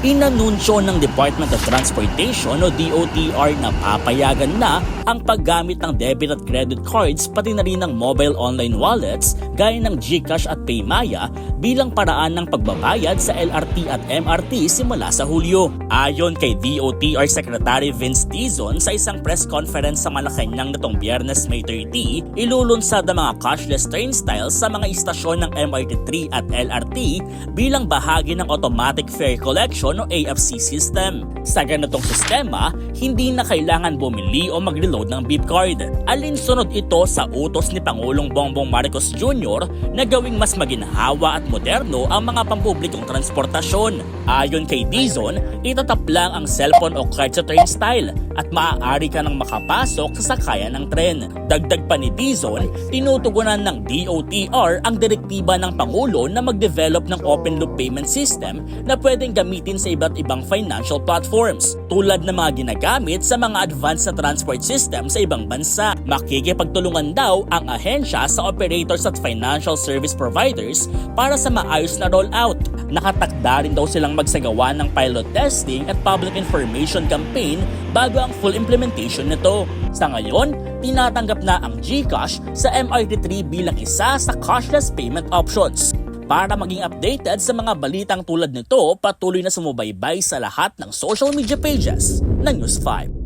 inanunsyo ng Department of Transportation o DOTR na papayagan na ang paggamit ng debit at credit cards pati na rin ng mobile online wallets gaya ng GCash at Paymaya bilang paraan ng pagbabayad sa LRT at MRT simula sa Hulyo. Ayon kay DOTR Secretary Vince Dizon sa isang press conference sa Malacanang nitong Biyernes May 30, ilulunsad ang mga cashless turnstiles sa mga istasyon ng MRT3 at LRT bilang bahagi ng automatic fare collection o AFC system. Sa ganitong sistema, hindi na kailangan bumili o mag-reload ng beep card. Alinsunod ito sa utos ni Pangulong Bongbong Marcos Jr. na gawing mas maginhawa at moderno ang mga pampublikong transportasyon. Ayon kay Dizon, itatap lang ang cellphone o card sa turnstile at maaari ka nang makapasok sa sakayan ng tren. Dagdag pa ni Dizon, tinutugunan ng DOTR ang direktiba ng Pangulo na mag-develop ng open loop payment system na pwedeng gamitin sa iba't ibang financial platforms tulad ng mga ginagamit sa mga advanced na transport system sa ibang bansa. Makikipagtulungan daw ang ahensya sa operators at financial service providers para sa maayos na rollout. Nakatakda rin daw silang magsagawa ng pilot testing at public information campaign bago ang full implementation nito. Sa ngayon, tinatanggap na ang GCash sa MRT3 bilang isa sa cashless payment options. Para maging updated sa mga balitang tulad nito, patuloy na sumubaybay sa lahat ng social media pages ng News 5.